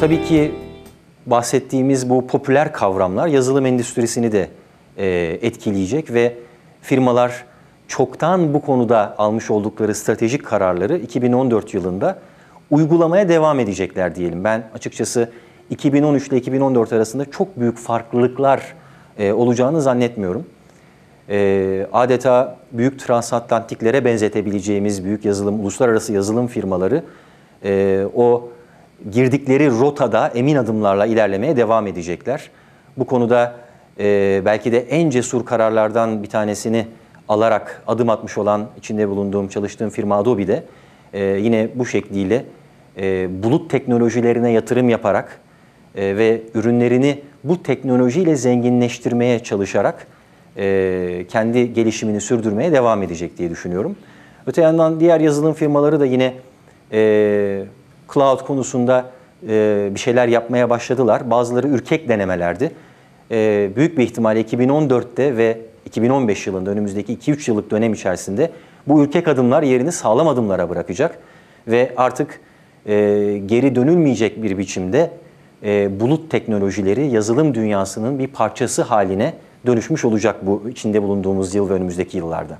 Tabii ki bahsettiğimiz bu popüler kavramlar yazılım endüstrisini de e, etkileyecek ve firmalar çoktan bu konuda almış oldukları stratejik kararları 2014 yılında uygulamaya devam edecekler diyelim. Ben açıkçası 2013 ile 2014 arasında çok büyük farklılıklar e, olacağını zannetmiyorum. E, adeta büyük transatlantiklere benzetebileceğimiz büyük yazılım, uluslararası yazılım firmaları e, o girdikleri rotada emin adımlarla ilerlemeye devam edecekler. Bu konuda e, belki de en cesur kararlardan bir tanesini alarak adım atmış olan içinde bulunduğum çalıştığım firma Adobe de e, yine bu şekliyle e, bulut teknolojilerine yatırım yaparak e, ve ürünlerini bu teknolojiyle zenginleştirmeye çalışarak e, kendi gelişimini sürdürmeye devam edecek diye düşünüyorum. Öte yandan diğer yazılım firmaları da yine e, cloud konusunda e, bir şeyler yapmaya başladılar. Bazıları ürkek denemelerdi. E, büyük bir ihtimalle 2014'te ve 2015 yılında önümüzdeki 2-3 yıllık dönem içerisinde bu ürkek adımlar yerini sağlam adımlara bırakacak ve artık e, geri dönülmeyecek bir biçimde e, bulut teknolojileri yazılım dünyasının bir parçası haline dönüşmüş olacak bu içinde bulunduğumuz yıl ve önümüzdeki yıllarda.